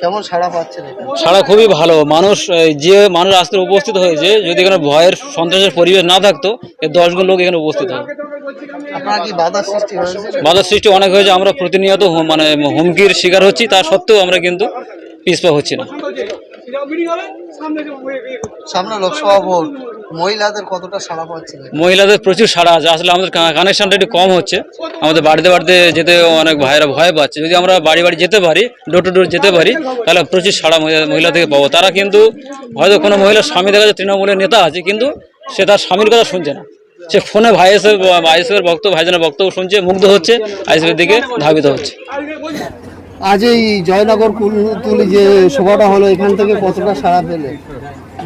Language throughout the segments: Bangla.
কেমন সাড়া পাচ্ছেন খুবই ভালো। মানুষ যে মানুষ আসতে উপস্থিত হয়েছে যদি এখানে ভয়ের সন্ত্রাসের পরিবেশ না থাকতো এই দশ গুণ লোক এখানে উপস্থিত হয় বাধার সৃষ্টি অনেক হয়েছে। আমরা প্রতিনিয়ত মানে হুমকির শিকার হচ্ছি। তা সত্ত্বেও আমরা কিন্তু পিছপা হচ্ছি না। সামনে লোকসভা ভোট। মহিলাদের কতটা সাড়া পাচ্ছেন মহিলাদের প্রচুর সাড়া আছে। আসলে আমাদের কানেকশনটা একটু কম হচ্ছে। আমাদের বাড়িতে বাড়িতে যেতে অনেক ভাইয়েরা ভয় পাচ্ছে। যদি আমরা বাড়ি বাড়ি যেতে পারি ডোর টু ডোর যেতে পারি তাহলে প্রচুর সাড়া মহিলা- থেকে পাবো। তারা কিন্তু হয়তো কোনো মহিলার স্বামী দেখা যাচ্ছে তৃণমূলের নেতা আছে কিন্তু সে তার স্বামীর কথা শুনছে না। সে ফোনে ভাই এসে আইএসএফের বক্তব্য ভাইজানের বক্তব্য শুনছে মুগ্ধ হচ্ছে আইএসএফের দিকে ধাবিত হচ্ছে। আজ এই জয়নগর কুলতুলি যে সভাটা হলো এখান থেকে কতটা সাড়া পেলে?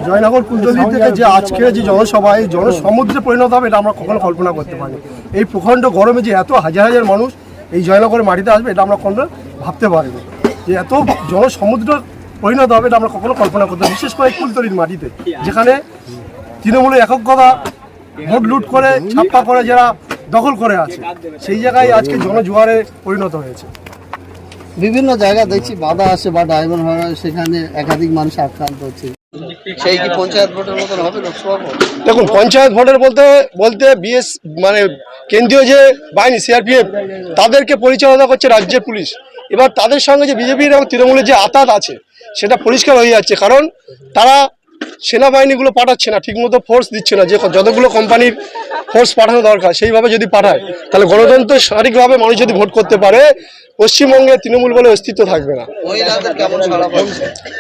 জয়নগর কুলতলি থেকে যে আজকে যে জনসভায় জনসমুদ্রে পরিণত হবে, এটা আমরা কখনো কল্পনা করতে পারি এই প্রখণ্ড গরমে যে এত হাজার হাজার মানুষ এই জয়নগরের মাটিতে আসবে, এটা আমরা কখনো ভাবতে পারিনি। যে এত জনসমুদ্র পরিণত হবে, এটা আমরা কখনো কল্পনা করতে বিশেষ করে কুলতলির মাটিতে, যেখানে তৃণমূলের এককতা ভোট লুট করে, ছাপ্পা করে যারা দখল করে আছে, সেই জায়গায় আজকে জনজোয়ারে পরিণত হয়েছে। বিভিন্ন জায়গা দেখছি, বাধা আসে বা ডায়মন্ড হয় সেখানে একাধিক মানুষ আক্রান্ত হচ্ছে। সেই কি পঞ্চায়েত ভোটের মতন হবে, লোকসভা দেখুন, পঞ্চায়েত ভোটের বলতে বলতে বিএস মানে কেন্দ্রীয় যে বাহিনী, সিআরপিএফ, তাদেরকে পরিচালনা করছে রাজ্যের পুলিশ। এবার তাদের সঙ্গে যে বিজেপির এবং তৃণমূলের যে আতাত আছে, সেটা পরিষ্কার হয়ে যাচ্ছে। কারণ তারা সেনাবাহিনীগুলো পাঠাচ্ছে না ঠিকমতো ফোর্স দিচ্ছে না যে যতগুলো কোম্পানির ফোর্স পাঠানো দরকার সেইভাবে যদি পাঠায় তাহলে গণতন্ত্র সঠিকভাবে মানুষ যদি ভোট করতে পারে পশ্চিমবঙ্গে তৃণমূল বলে অস্তিত্ব থাকবে না।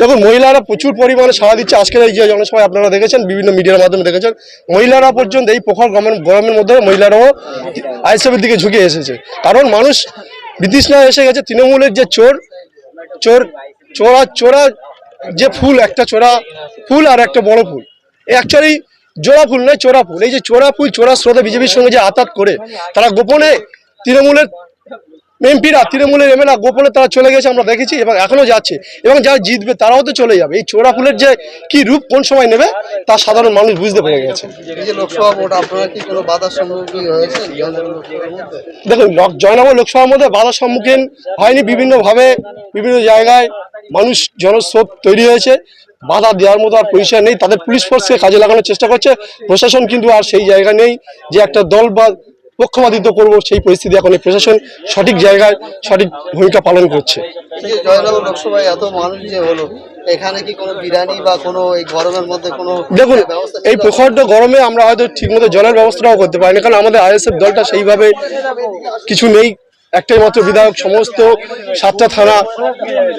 দেখুন মহিলারা প্রচুর পরিমাণে সাড়া দিচ্ছে। আজকের এই যে জনসভায় আপনারা দেখেছেন বিভিন্ন মিডিয়ার মাধ্যমে দেখেছেন মহিলারা পর্যন্ত এই প্রখর গরমের গরমের মধ্যে মহিলারাও আইএসএফের দিকে ঝুঁকে এসেছে। কারণ মানুষ বিতৃষ্ণা এসে গেছে তৃণমূলের যে চোর চোর চোরা চোরা যে ফুল, একটা চোরা ফুল আর একটা বড় ফুল। অ্যাকচুয়ালি জোড়া ফুল নয়, চোরা ফুল। এই যে চোরা ফুল, চোরা স্রোতে বিজেপির সঙ্গে যে আতাত করে, তারা গোপনে তৃণমূলের এমপিরা তৃণমূলের এমএলএ গোপনে তারা চলে গেছে আমরা দেখেছি এবং এখনও যাচ্ছে। এবং যারা জিতবে তারাও তো চলে যাবে। এই চোরা ফুলের যে কি রূপ কোন সময় নেবে তা সাধারণ মানুষ বুঝতে পেরে গেছে। দেখুন জয়নগর লোকসভার মধ্যে বাধার সম্মুখীন হয়নি বিভিন্নভাবে বিভিন্ন জায়গায় মানুষ জনস্রোত তৈরি হয়েছে। বাধা দেওয়ার মতো আর পরিচয় নেই। তাদের পুলিশ ফোর্সকে কাজে লাগানোর চেষ্টা করছে। প্রশাসন কিন্তু আর সেই জায়গা নেই যে একটা দল বা পক্ষপাতিত্ব করব সেই পরিস্থিতি এখন প্রশাসন সঠিক জায়গায় সঠিক ভূমিকা পালন করছে। জয়নগর লোকসভায় এত মানুষ যে হলো এখানে কি কোনো বিরিয়ানি বা কোনো এই গরমের মধ্যে কোনো দেখুন এই প্রখণ্ড গরমে আমরা হয়তো ঠিক মতো জলের ব্যবস্থাটাও করতে পারি না কারণ আমাদের আইএসএফ দলটা সেইভাবে কিছু নেই। একটাই মাত্র বিধায়ক, সমস্ত সাতটা থানা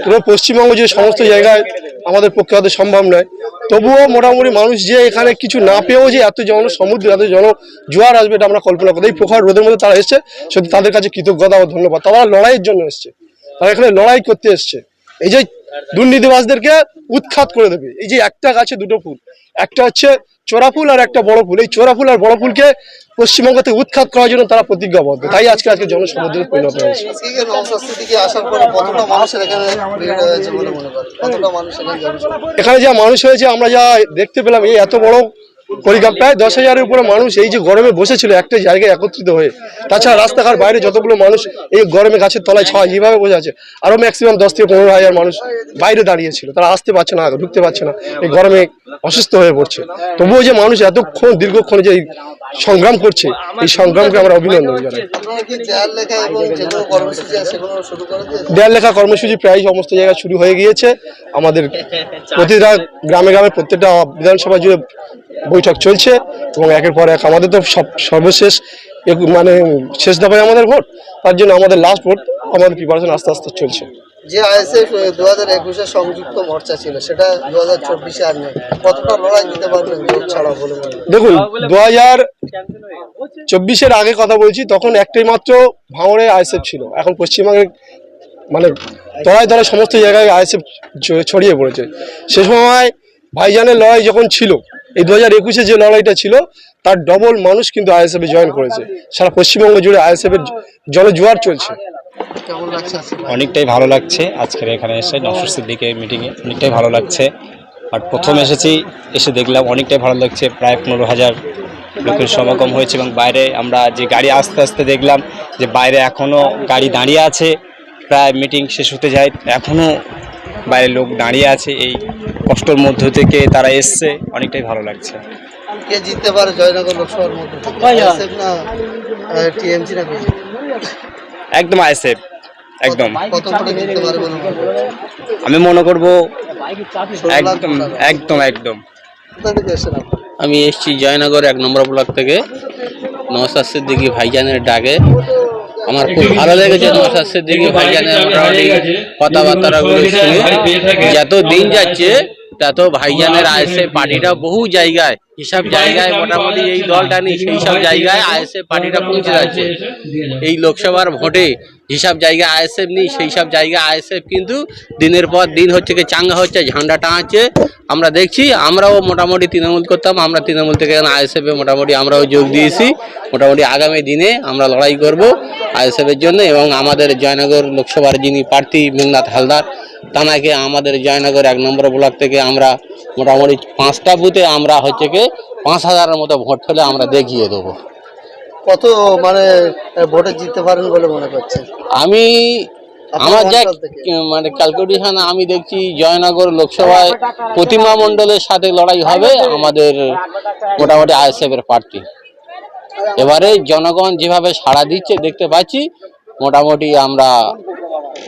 পুরো পশ্চিমবঙ্গ যে সমস্ত জায়গায় আমাদের পক্ষে হয়তো সম্ভব নয়। তবুও মোটামুটি মানুষ যে এখানে কিছু না পেয়েও যে এত জন সমুদ্র, এত জন জোয়ার আসবে এটা আমরা কল্পনা করি এই প্রখর রোদের মধ্যে তারা এসছে, সত্যি তাদের কাছে কৃতজ্ঞতা ও ধন্যবাদ। তারা লড়াইয়ের জন্য এসছে। তারা এখানে লড়াই করতে এসছে। এই যে দুর্নীতিবাজদেরকে উৎখাত করে দেবে। এই যে একটা গাছে দুটো ফুল। একটা হচ্ছে চোরা ফুল আর একটা বড় ফুল। এই চোরা ফুল আর বড় ফুলকে পশ্চিমবঙ্গ থেকে উৎখাত করার জন্য তারা প্রতিজ্ঞাবদ্ধ। তাই আজকে আজকে জনসমুদ্রে পরিণত হয়েছে। এখানে যা মানুষ হয়েছে আমরা যা দেখতে পেলাম এই এত বড় প্রায় দশ হাজারের উপরে মানুষ এই যে গরমে বসেছিল একটা জায়গায় একত্রিত হয়ে। তাছাড়া রাস্তাঘাট বাইরে যতগুলো মানুষ এই গরমে গাছের তলায় ছয় যেভাবে বসে আছে আরও ম্যাক্সিমাম দশ থেকে পনেরো হাজার মানুষ বাইরে দাঁড়িয়েছিল। তারা আসতে পারছে না, ঢুকতে পারছে না, এই গরমে অসুস্থ হয়ে পড়ছে। তবুও যে মানুষ এতক্ষণ, দীর্ঘক্ষণ যে সংগ্রাম করছে। এই সংগ্রামকে আমরা অভিনন্দন জানাই। আপনারা কি লেখা এবং যেগুলো কর্মসূচি আছে সেগুলো শুরু করে দিয়েছেন? দেয়াল লেখা কর্মসূচি প্রায় সমস্ত জায়গায় শুরু হয়ে গিয়েছে। আমাদের প্রতিটা গ্রামে গ্রামে প্রত্যেকটা বিধানসভা জুড়ে বৈঠক চলছে এবং একের পর এক আমাদের তো সব সর্বশেষ এক- মানে শেষ দফায় আমাদের ভোট। তার জন্য আমাদের লাস্ট ভোট আমাদের প্রিপারেশন আস্তে আস্তে চলছে। যে আইএসএফ দু হাজার একুশে সংযুক্ত মোর্চা ছিল, সেটা দু হাজার চব্বিশে আর নেই। কতটা লড়াই দিতে পারবেন ভোট ছাড়া বলে দেখুন দু হাজার চব্বিশের আগে কথা বলছি, তখন একটাই মাত্র ভাঙড়ে আইএসএফ ছিল। এখন পশ্চিমবঙ্গের মানে তলায় তলায় সমস্ত জায়গায় আইএসএফ ছড়িয়ে পড়েছে। সে সময় ভাইজানের লড়াই যখন ছিল, এই দু হাজার একুশে যে লড়াইটা ছিল, তার ডবল মানুষ কিন্তু আইএসএফ জয়েন করেছে। সারা পশ্চিমবঙ্গ জুড়ে আইএসএফ এর জনজোয়ার চলছে। কেমন লাগছে অনেকটাই ভালো লাগছে আজকের এখানে এসে নসর সিদ্দিকের মিটিংয়ে অনেকটাই ভালো লাগছে। আর প্রথম এসেছি এসে দেখলাম অনেকটাই ভালো লাগছে প্রায় পনেরো হাজার লোকের সমাগম হয়েছে এবং বাইরে আমরা যে গাড়ি আস্তে আস্তে দেখলাম যে বাইরে এখনও গাড়ি দাঁড়িয়ে আছে প্রায় মিটিং শেষ হতে যায় এখনও বাইরের লোক দাঁড়িয়ে আছে এই কষ্টর মধ্য থেকে তারা এসছে অনেকটাই ভালো লাগছে। কে জিততে পারে জয়নগর লোকসভার মধ্যে? টিএমসি না একদম আইসেফ একদম? আমি মনে করব একদম একদম একদম? আমি এসেছি জয়নগর এক নম্বর ব্লক থেকে নওসাদ সিদ্দিকি ভাইজানের ডাকে। আমার খুব ভালো লেগেছে নওসাদ সিদ্দিকি ভাইজানের মোটামুটি কথাবার্তাগুলো শুনে। যত দিন যাচ্ছে তত ভাইজানের আসে পার্টিটা বহু জায়গায় হিসাব জায়গায় মোটামুটি এই দলটা নেই, সেই সব জায়গায় আইএসএফ পার্টিটা পৌঁছে যাচ্ছে। এই লোকসভার ভোটে যেসব জায়গায় আইএসএফ নেই, সেই সব জায়গায় আইএসএফ কিন্তু দিনের পর দিন হচ্ছে কি চাঙ্গা হচ্ছে, ঝান্ডা টাঙাচ্ছে আমরা দেখছি, আমরাও মোটামুটি তৃণমূল করতাম, আমরা তৃণমূল থেকে আইএসএফে মোটামুটি আমরাও যোগ দিয়েছি। মোটামুটি আগামী দিনে আমরা লড়াই করব আইএসএফের জন্য এবং আমাদের জয়নগর লোকসভার যিনি প্রার্থী মেঘনাথ হালদার, তানাকে আমাদের জয়নগর এক নম্বর ব্লক থেকে আমরা মোটামুটি পাঁচটা বুথে আমরা হচ্ছে কি পাঁচ হাজারের মতো ভোট ফেলে আমরা দেখিয়ে দেবো। কত মানে ভোটে জিততে পারেন বলে মনে করছেন? আমি আমার যা মানে ক্যালকুলেশন আমি দেখছি জয়নগর লোকসভায় প্রতিমা মণ্ডলের সাথে লড়াই হবে আমাদের মোটামুটি আইএসএফ এর প্রার্থী। এবারে জনগণ যেভাবে সাড়া দিচ্ছে দেখতে পাচ্ছি মোটামুটি আমরা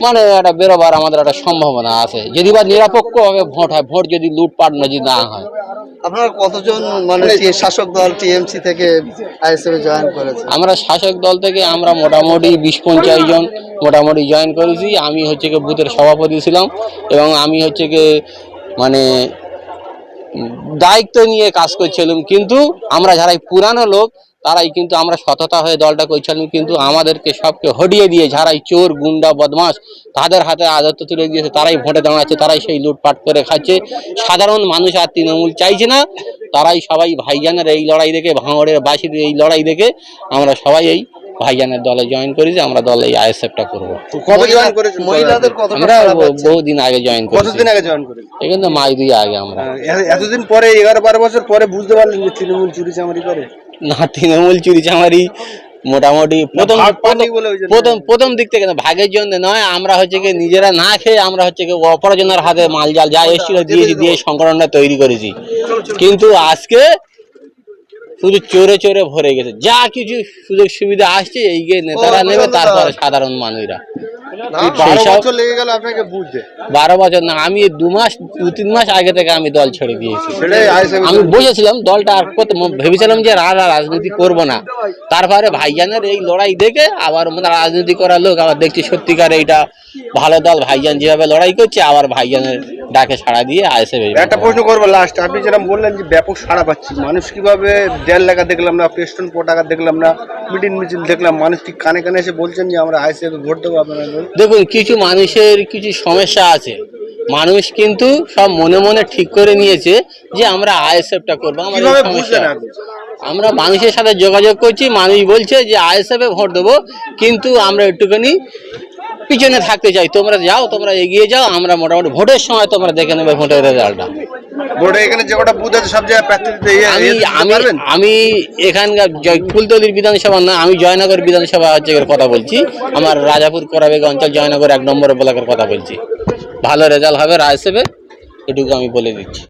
মানে একটা বেরোবার আমাদের একটা সম্ভাবনা আছে। যদি বা নিরপেক্ষভাবে ভোট হয় ভোট যদি লুটপাট যদি না হয়। আপনারা কতজন মানে শাসক দল টিএমসি থেকে আইএসএফ জয়েন করেছে আমরা শাসক দল থেকে আমরা মোটামুটি বিশ পঞ্চাশ জন মোটামুটি জয়েন করেছি। আমি হচ্ছে কি বুথের সভাপতি ছিলাম এবং আমি হচ্ছে কি মানে দায়িত্ব নিয়ে কাজ করছিলাম। কিন্তু আমরা যারাই পুরানো লোক তারাই কিন্তু আমরা সততা হয়ে দলটা করছিলাম কিন্তু আমাদেরকে সবকে হটিয়ে দিয়ে যারাই চোর গুন্ডা বদমাস তাদের হাতে আদত্ত তুলে দিয়েছে তারাই ভোটে দাঁড়াচ্ছে তারাই সেই লুটপাট করে খাচ্ছে। সাধারণ মানুষ আর তৃণমূল চাইছে না তারাই সবাই ভাইজানের এই লড়াই দেখে ভাঙড়ের বাসীদের এই লড়াই দেখে আমরা সবাই এই ভাইজানের দলে জয়েন করেছি আমরা দলে এই আইএসএফটা করব। কবে জয়েন করেছেন মহিলাদের কতটা আমরা? বহুদিন আগে জয়েন করেছি। আগে জয়েন এখানে মাস দুই আগে আমরা। এতদিন পরে এগারো বারো বছর পরে বুঝতে পারলেন যে তৃণমূল চুরি চামারি করে। না তৃণমূল চুরি চামারি মোটামুটি প্রথম প্রথম-। প্রথম দিক থেকে না ভাগের জন্য নয় আমরা হচ্ছে কি নিজেরা না খেয়ে আমরা হচ্ছে কি অপরজনের হাতে মাল জাল যা এসেছিল দিয়েছি দিয়ে সংকলনটা তৈরি করেছি। কিন্তু আজকে শুধু চোরে চোরে ভরে গেছে। যা কিছু সুযোগ সুবিধা আসছে এই গিয়ে নেতারা নেবে তারপরে সাধারণ মানুষরা। বছর লেগে গেল আপনাকে বুঝতে। বারো বছর না আমি দু মাস দু তিন মাস আগে থেকে আমি দল ছেড়ে দিয়েছি। আমি বসেছিলাম দলটা আর করতে ভেবেছিলাম যে আর রাজনীতি করব না। তারপরে ভাইজানের এই লড়াই দেখে আবার মানে রাজনীতি করার লোক আবার দেখছি সত্যিকার এইটা ভালো দল ভাইজান যেভাবে লড়াই করছে আবার ভাইজানের ডাকে সাড়া দিয়ে আসে একটা প্রশ্ন করব লাস্ট আপনি যেরকম বললেন যে ব্যাপক সাড়া পাচ্ছি মানুষ কীভাবে দেড় লেখা দেখলাম না পেস্টন পটাকা দেখলাম না মিটিং মিছিল দেখলাম মানুষ ঠিক কানে কানে এসে বলছেন যে আমরা আইসিএফ ভোট দেবো আপনারা দেখুন কিছু মানুষের কিছু সমস্যা আছে। মানুষ কিন্তু সব মনে মনে ঠিক করে নিয়েছে যে আমরা আইএসএফটা করব আমরা মানুষের সাথে যোগাযোগ করছি মানুষ বলছে যে আইএসএফ এ ভোট দেবো কিন্তু আমরা একটুখানি পিছনে থাকতে চাই। তোমরা যাও তোমরা এগিয়ে যাও আমরা মোটামুটি ভোটের সময় তোমরা দেখে নেবে ভোটের রেজাল্টটা। ভোটে এখানে যে কটা বুথ আছে সব জায়গায় প্রার্থী দিতে ইয়ে- আমি ইয়ে আমি আমি এখানকার ফুলতলির বিধানসভা না আমি জয়নগর বিধানসভা হচ্ছে কথা বলছি। আমার রাজাপুর কোরাবেগ অঞ্চল জয়নগর এক নম্বর ব্লকের কথা বলছি। ভালো রেজাল্ট হবে রায়সেবে এটুকু আমি বলে দিচ্ছি।